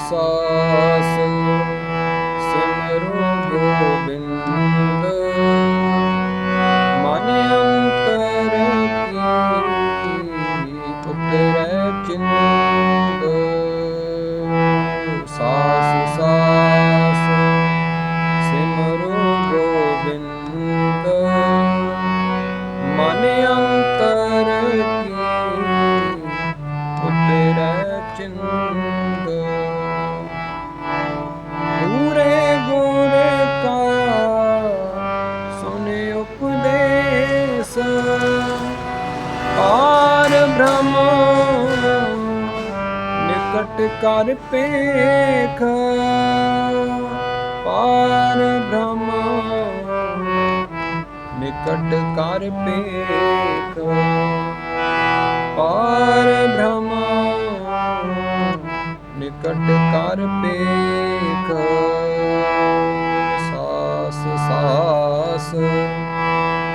ਸਾਸ ਸਿਮਰੋ ਗੋਬਿੰਦ ਮਨ ਅੰਤਰ ਕੀ ਉਤਰੈ ਚਿੰਦ ਸਾਸ ਸਾਸ ਸਿਮਰੋ ਗੋਬਿੰਦ ਮਨ ਅੰਤਰ ਕੀ ਉਤਰੈ ਚਿੰਦ ਬ੍ਰਹਮ ਨਿਕਟ ਕਰ ਪੇਖ ਪਾਰ ਬ੍ਰਹਮ ਨਿਕਟ ਕਰ ਪੇਖ ਪਾਰ ਬ੍ਰਹਮ ਨਿਕਟ ਕਰ ਪੇਖ ਸਾਸ ਸਾਸ,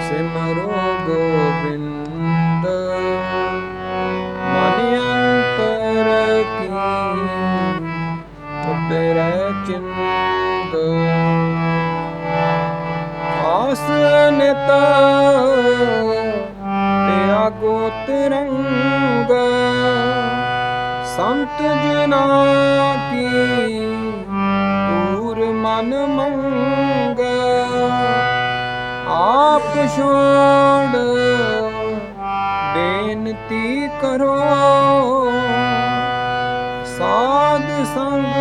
ਸਿਮਰੋ ਗੋਬਿੰਦ। ਕੀ ਉਤਰੈ ਚਿੰਦ ਆਸ ਨਿਤ ਤੇ ਆਗੋ ਤਿਰੰਗ ਸੰਤ ਜਨਾ ਕੀ ਪੂਰ ਮਨ ਮੰਗ। ਆਪ ਛੋੜ ਬੇਨਤੀ ਕਰੋ। ਸੰਗ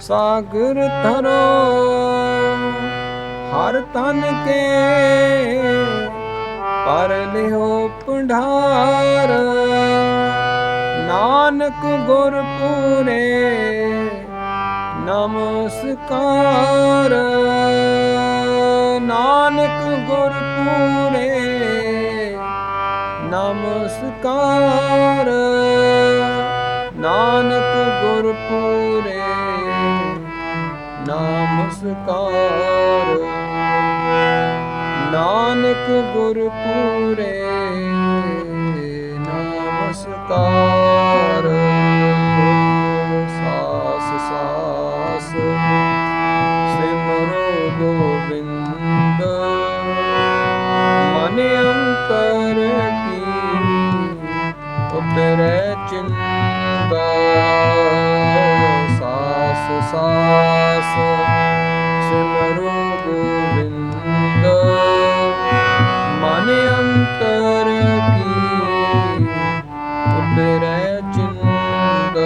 ਸਾਗਰ ਤਰੋ ਹਰ ਤਨ ਕੇ ਪਰ ਲਿਓ ਪੰਢਾਰ ਨਾਨਕ ਗੁਰ ਪੂਰੇ, ਨਮਸਕਾਰ। ਨਾਨਕ ਗੁਰ ਪੂਰੇ, ਨਮਸਕਾਰ। ਨਾਨਕ ਗੁਰ ਪੂਰੇ ਨਮਸਕਾਰ ਨਾਨਕ ਗੁਰ ਪੂਰੇ ਨਮਸਕਾਰ ਸਾਸ ਸਾਸ ਸਿਮਰੋ ਗੋਬਿੰਦ ਮਨ ਅੰਤਰ ਕੀ ਉਤਰੈ ਚਿੰਦ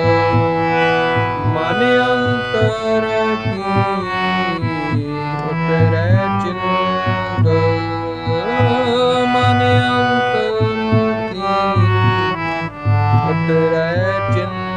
ਮਨ ਅੰਤਰ ਕੀ ਉਤਰੈ ਚਿੰਦ ਮਨ ਅੰਤਰ ਕੀ ਉਤਰੈ ਚਿੰਦ